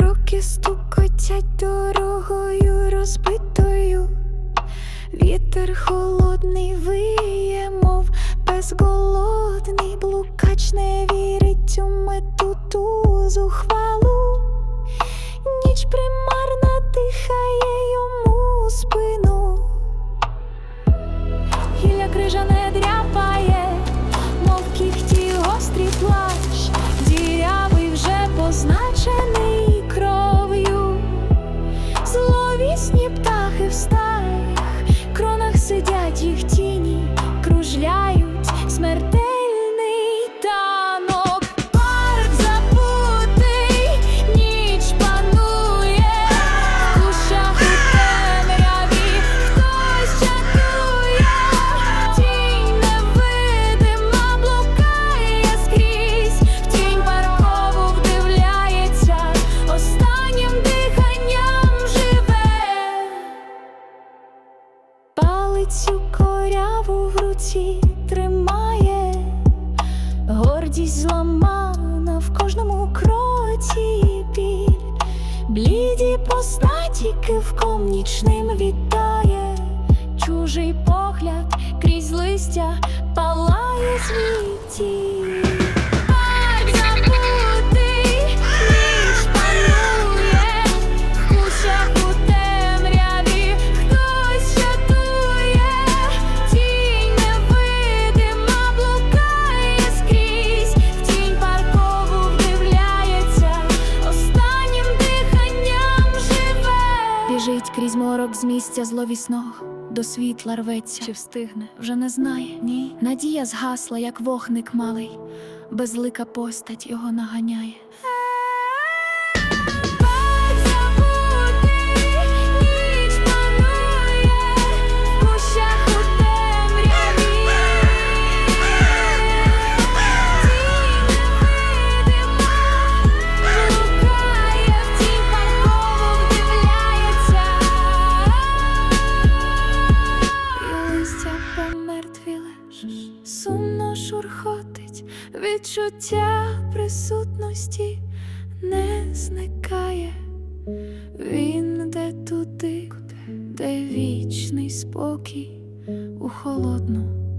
Кроки стукотять дорогою розбитою, вітер холодний виє, мов безголодний блукач не вірить у мету ту зухвалу, ніч примарна дихає йому спину. Гілля крижа не Палицю коряву в руці тримає, гордість зламана в кожному кроці. Біль, бліді постаті кивком нічним вітає, чужий погляд крізь листя палає звідтіль. Біжить крізь морок з місця зловісного. До світла рветься, чи встигне, вже не знає, ні. Надія згасла, як вогник малий, безлика постать його наганяє. Шурхотить, відчуття присутності не зникає. Він йде туди, де вічний спокій у холодну